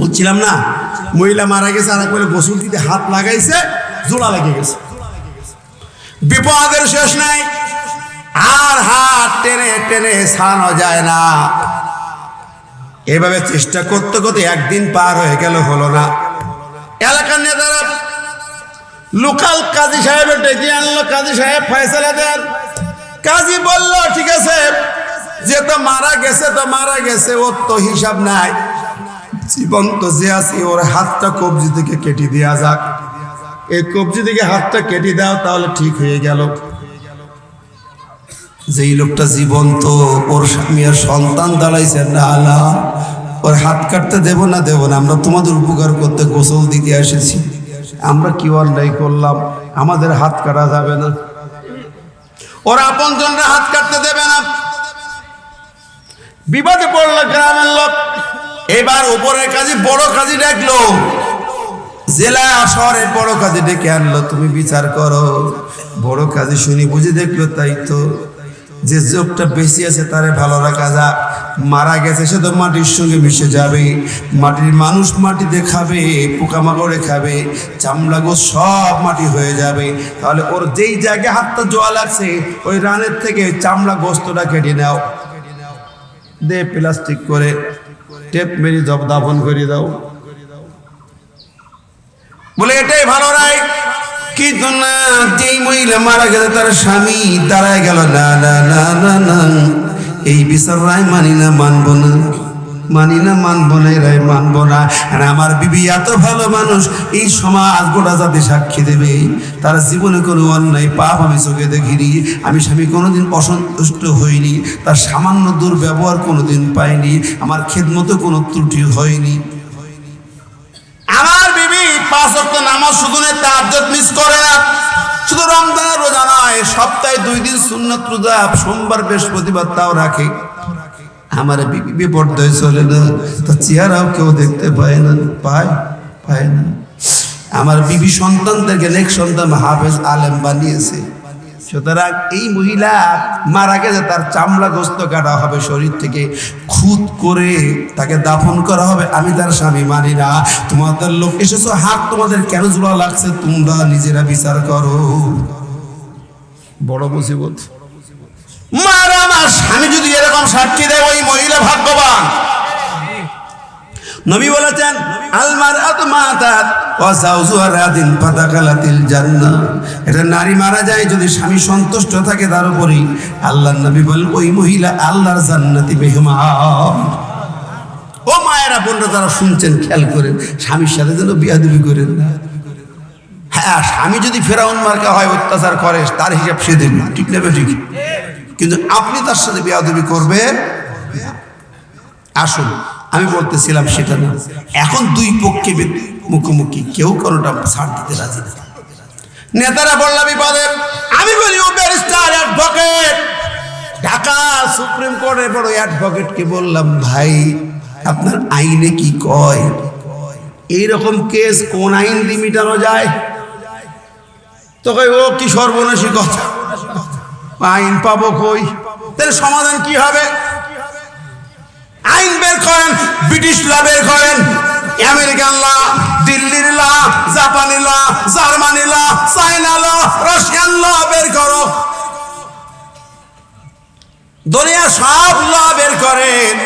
বলছিলাম না। মহিলা মারা গেছে, আর একবারে গোসল দিতে হাত লাগাইছে, জোড়া লেগে গেছে। বিপদের শেষ নাই, আর হাত টেনে টেনে ছাড়ানো যায় না। এভাবে চেষ্টা করতে করতে একদিন পার হয়ে গেল, হলো না। এলাকার নেতারা, লোকাল কাজী সাহেবের ডেকে আনলো, কাজী সাহেব ফয়সালা দেন। কাজী বলল, ঠিক আছে, যে তো মারা গেছে, তো মারা গেছে, ওর তো হিসাব নাই। জীবন্ত যে আছে, ওর হাতটা কবজি থেকে কেটে দেওয়া যাক। এই কবজি থেকে হাতটা কেটে দাও, তাহলে ঠিক হয়ে গেল। যেই লোকটা জীবন্ত, ওর স্বামী আর সন্তান দাঁড়াইছে, না না, ওর হাত কাটতে দেব না দেব না, আমরা তোমাদের উপকার করতে গোসল দিতে এসেছি। আমরা কি অন্যায় করলাম? আমাদের হাত কাটা যাবে না। ওর আপনজনরা হাত কাটতে দেবে না। বিবাদে পড়ল গ্রামের লোক। এবার উপরের কাজে, বড় কাজে ডাকলো। জেলা শহরের বড় কাজে ডেকে আনলো, তুমি বিচার করো। বড় কাজে শুনি বুঝে দেখল, তাই তো। যে যোগটা বেশি আছে, তারে ভালো রাখা যাক। মারা গেছে সে তো মাটির সঙ্গে মিশে যাবে। মাটির মানুষ মাটিতে খাবে পোকামাকড়ে খাবে, চামড়া গোস সব মাটি হয়ে যাবে। তাহলে ওর যেই জায়গায় হাতটা জোয়া লাগছে, ওই রানের থেকে চামড়া গোস্তটা কেটে নাও। দে প্লাস্টিক করে টেপ মেরি দাফন করে দাও। বলে, এটাই ভালো নাই। কিন্তু না যেই মহিলা মারা গেছে তার স্বামী দাঁড়ায় গেল, না না না না না। এই বিচার রায় মানি না, মানবো না। মানি না, মানবো না এই রায় মানবো না। আর আমার বিবি এত ভালো মানুষ, এই সমাজ গোটা জাতি সাক্ষী দেবে। তার জীবনে কোনো অন্যায়, পাপ আমি চোখে দেখিনি। আমি স্বামী কোনোদিন অসন্তুষ্ট হইনি। তার সামান্য দুর্ব্যবহার কোনোদিন পাইনি। আমার খেদমতো কোনো ত্রুটি হয়নি। আমার বিবি পাঁচ অক্ট নামাজ শুধু তাহাজ্জুদ মিস করে। না শুধু রমজানের রোজা নয়, সপ্তাহে দুই দিন সুন্নত রোজা, সোমবার বৃহস্পতিবার তাও রাখে। আমার বিবি বিপর্যয় চলে না তার চেহারাও কেউ দেখতে পায় না পায় পায় না। আমার বিবি সন্তানদেরকে নেক সন্তান হাফেজ আলেম বানিয়েছে। সুতরাং এই মহিলা মারা গেছে তার চামড়া গোস্ত কাটা হবে শরীর থেকে খুদ করে তাকে দাফন করা হবে। আমি তার স্বামী মানি না। তোমাদের লোক এসেছ হাত তোমাদের কেন জোড়া লাগছে? তোমরা নিজেরা বিচার করো। বড় মুসিবত। মারা আমার স্বামী যদি এরকম সাক্ষী দেয়, ওই মহিলা ভাগ্যবান। নবী বলেছেন আলমার আতমাতাত ওয়াসাউজুহা রাদিন ফাতাকালাতিল জান্নাহ। এটা নারী মারা যায় যদি স্বামী সন্তুষ্ট থাকে তার উপরেই। নবী বলেন, ওই মহিলা আল্লাহর জান্নাতি ও মায়েরা, বোনরা যারা শুনছেন, খেয়াল করেন, স্বামীর সাথে যেন বিয়াদবি করেন না। হ্যাঁ স্বামী যদি ফেরাউন মার্কা হয়, অত্যাচার করে, তার হিসাব সে দেবে, ঠিক নেবে ঠিক কিন্তু আপনি তার সাথে বিয়াদবি করবেন? আসুন, আমি বলতেছিলাম সেটা না। এখন দুই পক্ষে মুখোমুখি, কেউ কোনোটা ছাড় দিতে রাজি না। নেতারা বললাম বিপদে আমি বলি, ও ব্যারিস্টার, অ্যাডভোকেট। ঢাকা সুপ্রিম কোর্টের বড় অ্যাডভোকেটকে বললাম, ভাই, আপনার আইনে কি কয়? এইরকম কেস কোন আইন দিয়ে মিটানো যায়? তো ও কি সর্বনাশী কথা। আইন পাবো কই? তাহলে সমাধান কি হবে? আইন বের করেন, ব্রিটিশ ল বের করেন। আমেরিকান ল, দিল্লির ল, জাপানি ল, জার্মানি ল চাইনা ল, রাশিয়ান ল বের করো। দুনিয়া সব ল বের করেন।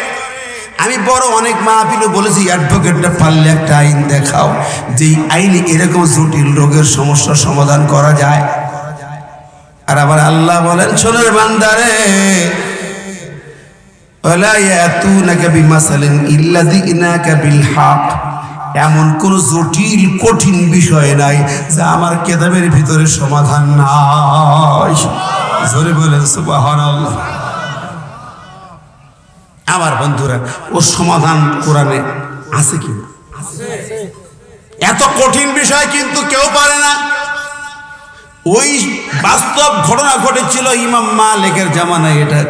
আমি বড় অনেক মাহফিলও বলেছি অ্যাডভোকেটটা পারলে একটা আইন দেখাও। যেই আইনে এরকম জটিল রোগের সমস্যার সমাধান করা যায়। আর আবার আল্লাহ বলেন সোনার বান্দারে এমন কোন জটিল, কঠিন বিষয় নাই যা আমার কেতাবের ভিতরে সমাধান নাই। আমার বন্ধুরা ওর সমাধান কোরআনে আছে কি এত কঠিন বিষয় কিন্তু কেউ পারে না। ওই বাস্তব ঘটনা ঘটেছিল ইমাম মালিকের জামানায় এটা।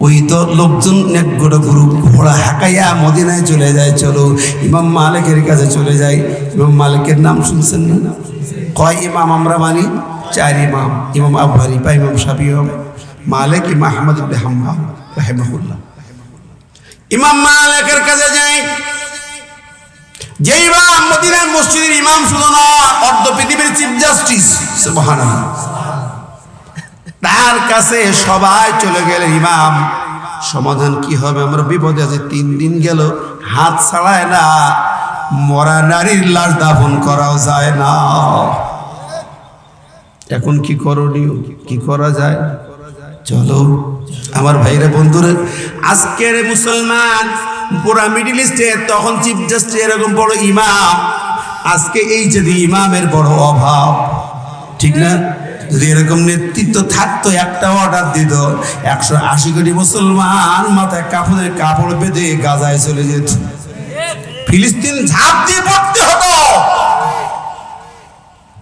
ওই তো লোকজন এক গোটা গ্রুপ ঘোড়া হাঁকাইয়া মদিনায় চলে যায়, চলো। ইমাম মালিকের কাছে চলে যায়। ইমাম মালিকের নাম শুনছেন না? কয় ইমাম আমরা মানি? চার ইমাম। ইমাম আবু হানিফা, ইমাম শাফি ইমাম মালিক, ইমাম আহমদ ইবনে রাহিমাহুল্লাহ। ইমাম মালিকের কাছে যাই যে ইমাম মদিনার মসজিদের ইমাম শুধু অর্ধ পৃথিবীর চিফ জাস্টিস তার কাছে সবাই চলে গেলে ইমাম। সমাধান কি হবে? আমরা বিপদে আছে। তিন দিন গেল, হাত ছাড়ায় না, মরা নারীর লাশ দাফন করাও যায় না। এখন কি করণীয়? কি করা যায়? চলো, আমার ভাইরা বন্ধুরা, আজকের মুসলমান পুরা মিডিল ইস্টে, তখন চিফ জাস্টিস এরকম বড় ইমাম। আজকে এই যদি ইমামের বড় অভাব, ঠিক না? যদি এরকম নেতৃত্ব থাকতো, একটা অর্ডার দিত, একশো আশি কোটি মুসলমান মাথায় কাপড়ের কাপড় বেঁধে গাজায় চলে যেত। ফিলিস্তিন ঝাঁপ দিয়ে পড়তে হতো।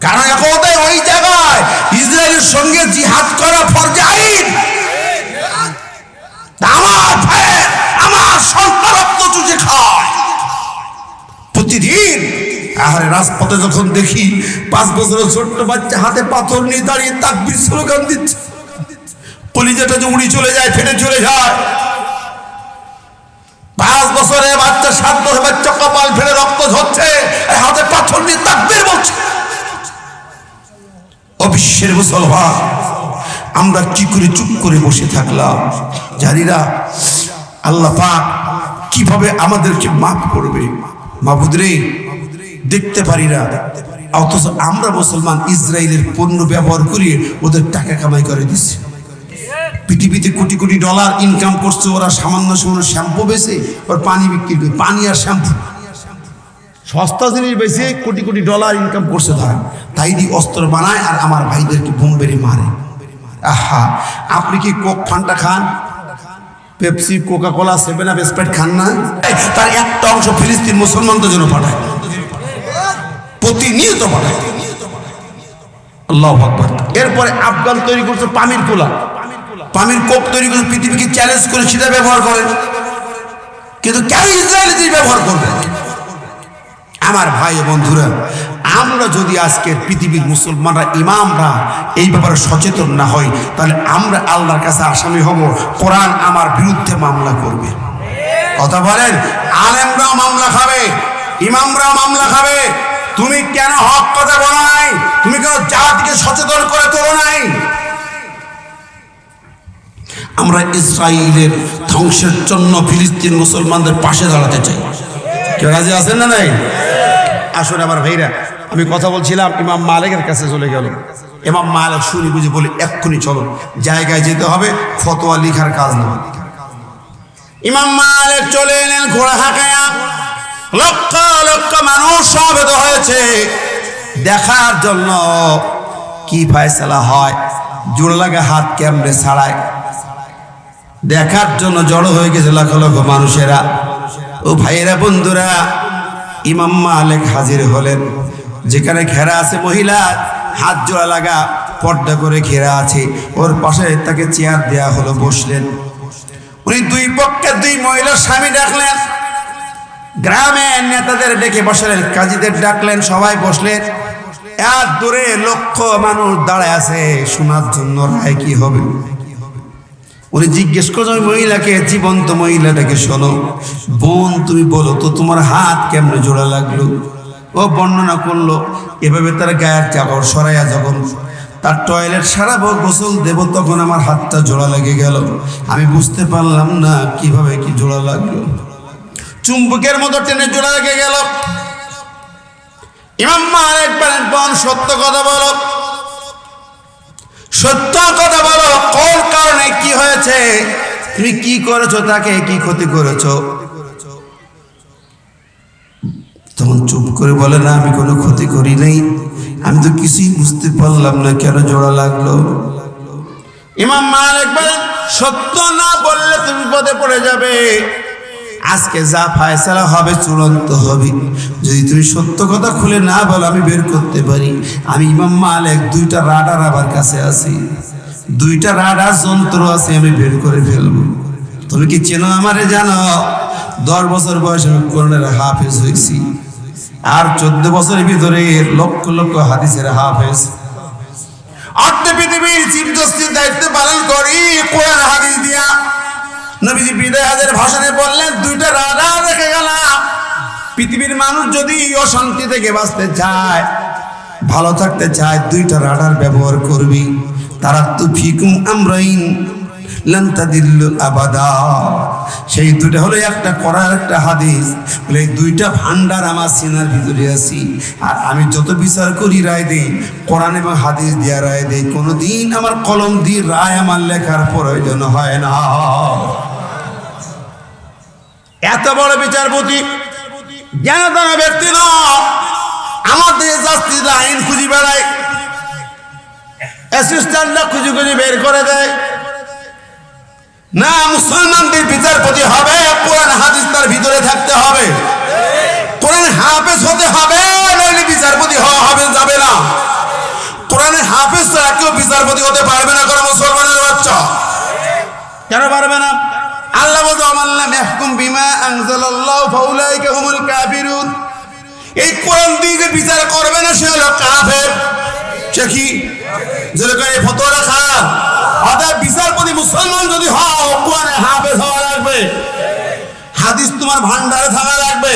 কারণ এখন ওই জায়গায় ইসরায়েলের সঙ্গে জিহাদ করা ফরজে আইন আমার ভাইয়ের আমার আহারে রাজপথে যখন দেখি পাঁচ বছরের ছোট্ট বাচ্চা হাতে পাথর নিয়ে দাঁড়িয়ে তাকবির স্লোগান দিচ্ছে, কলিজাটা যে উড়ি চলে যায়, ফেটে চলে যায়। পাঁচ বছরের বাচ্চা, সাত বছরের বাচ্চা কপাল ফেলে রক্ত ঝরছে হাতে পাথর নিয়ে তাকবির বলছে। অবিশ্বের মুসলমান, আমরা কি করে চুপ করে বসে থাকলাম? জানি না আল্লাহ পাক কীভাবে আমাদেরকে মাফ করবে? মাহবুদরে দেখতে পারি না। অথচ আমরা মুসলমান ইসরায়েলের পণ্য ব্যবহার করিয়ে ওদের টাকা কামাই করে দিচ্ছি। পৃথিবীতে কোটি কোটি ডলার ইনকাম করছে, ওরা সামান্য সামান্য শ্যাম্পু বেছে ওর পানি বিক্রি করে। পানি আর শ্যাম্পু। সস্তা জিনিস বেছে কোটি কোটি ডলার ইনকাম করছে তারা তাই দিয়ে অস্ত্র বানায় আর আমার ভাইদেরকে বোম বেড়ে মারে। আহা, আপনি কি কোক ফান্টা খান? Pepsi Coca Cola seven up, Sprite খান না? তার একটা অংশ ফিলিস্তিন মুসলমানদের জন্য পাঠায়। প্রতিনিয়ত পাঠায় আল্লাহ আকবার। এরপরে আফগান তৈরি করছে পামির কোলা। পামির কোক তৈরি করে পৃথিবীকে চ্যালেঞ্জ করে সেটা ব্যবহার করেন কিন্তু কেন ইসরায়েল ব্যবহার করবে? আমার ভাই বন্ধুরা, আমরা যদি আজকের পৃথিবীর মুসলমানরা, ইমামরা এই ব্যাপারে সচেতন না হই, তাহলে আমরা আল্লাহর কাছে আসামি হব। কোরআন আমার বিরুদ্ধে মামলা করবে। কথা বলেন, আলেমরাও মামলা খাবে, ইমামরাও মামলা খাবে। তুমি কেন হক কথা বলো নাই? তুমি কেন জাতিকে সচেতন করে তোলো নাই? আমরা ইসরায়েলের ধ্বংসের জন্য ফিলিস্তিন মুসলমানদের পাশে দাঁড়াতে চাই। কেউ রাজি আছেন না নাই? আসলে আমার ভাইরা, আমি কথা বলছিলাম, ইমাম মালিকের কাছে চলে গেল। ইমাম মালিক শুনি বুঝে বলে, এক্ষুনি চলো, জায়গায় যেতে হবে, ফতোয়া লিখার কাজ না ইমাম মালিক চলে এলেন ঘোড়া হাঁকায়া। লক্ষ লক্ষ মানুষ সমবেত হয়েছে। দেখার জন্য কি ফয়সালা হয়? জোড় লাগা হাত কেমনে ছাড়ায়? দেখার জন্য জড়ো হয়ে গেছে লক্ষ লক্ষ মানুষেরা। ও ভাইয়েরা, বন্ধুরা, ইমাম মালিক হাজির হলেন। যেখানে ঘেরা আছে মহিলা, হাত জোড়া লাগা পর্দা করে ঘেরা আছে। ওর পাশে তাকে চেয়ার দেয়া হলো, বসলেন। উনি দুই পক্ষের দুই মহিলার স্বামী ডাকলেন। গ্রামের নেতাদের ডেকে বসলেন, কাজীদের ডাকলেন, সবাই বসলেন। এত দূরে লক্ষ মানুষ দাঁড়ায় আছে, শোনার জন্য রায় কি হবে? উনি জিজ্ঞেস করছ ওই মহিলাকে, জীবন্ত মহিলাটাকে শোনো। বোন, তুমি বলো, তো তোমার হাত কেমনে জোড়া লাগল? ও বর্ণনা করল, এভাবে তার গায়ের চাকর সরাইয়া যখন তার টয়লেট সারা সারাবো, গোসল দেব, তখন আমার হাতটা জোড়া লেগে গেল। আমি বুঝতে পারলাম না, কীভাবে কি জোড়া লাগল? চুম্বকের মতো টেনে জোড়া রেখে গেল। ইমাম মালিক বলেন, বোন, সত্য কথা বলো। সত্য কথা বলো কোন কারণে কি হয়েছে? তুমি কি করেছ তাকে? কি ক্ষতি করেছ? তখন চুপ করে বলে, না, আমি কোনো ক্ষতি করি নাই। আমি তো কিছুই বুঝতে পারলাম না, কেন জোড়া লাগল? ইমাম মালিক বলেন, সত্য না বললে তুমি পদে পড়ে যাবে। আজকে যা ফায়সালা হবে, চূড়ান্ত হবে। যদি তুমি সত্য কথা খুলে না বলো, আমি বের করতে পারি। আমি ইমাম মালিক, দুইটা রাডার আমার কাছে আছি। দুইটা রাডার যন্ত্র আছে, আমি বের করে ফেলব। তুমি কি চেনো আমারে জানো? দশ বছর বয়সে আমি কোরআনের হাফেজ হয়েছি। আর চোদ্দ বছরের ভিতরে লক্ষ লক্ষ হাদিসের হাফেজ। অর্ধ পৃথিবীর দায়িত্ব পালন করি, কোরআন হাদিস দিয়া। নবীজি বিদায় হাজার ভাষণে বললেন, দুইটা রাডার রেখে গেল পৃথিবীর মানুষ যদি অশান্তি থেকে বাঁচতে চায় ভালো থাকতে চায়, দুইটা রাডার ব্যবহার করবি। তারা তুফিকুম আমরাইন লান্তাদিল্লু আবাদা। সেই দুটা হলো একটা করার একটা হাদিস। বলে এই দুইটা ভান্ডার আমার সিনার ভিতরে আছি। আর আমি যত বিচার করি রায় দেই, কোরআন এবং হাদিস দিয়া রায় দেই, কোনোদিন আমার কলম দিয়ে রায় আমার লেখার প্রয়োজন হয় না। এত বড় বিচারপতি জ্ঞানদানা ব্যক্তি নয় আমাদের জাস্তি আইন খুঁজে বেড়ায়। অ্যাসিস্ট্যান্টরা খুঁজে খুঁজে বের করে দেয়। না, মুসলমানদের বিচারপতি হবে, কোরআন, হাদিস তার ভিতরে থাকতে হবে। কোরআন হাফেজ হতে হবে, নইলে বিচারপতি হওয়া হবে, যাবে না। কোরআনের হাফেজ ছাড়া কেউ বিচারপতি হতে পারবে না, কোনো মুসলমানের বাচ্চা। কেন পারবে না? আল্লাহ বলতো আমাল্লাহ মেহকুম বিমা আনজালাল্লাহু ফাউলাইকা হুমুল কাফিরুন। এই কোরআন দিয়ে বিচার করবে না, সে হলো কাফের। সে কি? যেরকম ফতোয়া খান অতএব বিচারপতি মুসলমান যদি হও কোরআনে হাফেজ হওয়া লাগবে। হাদিস তোমার ভান্ডারে থাকা লাগবে।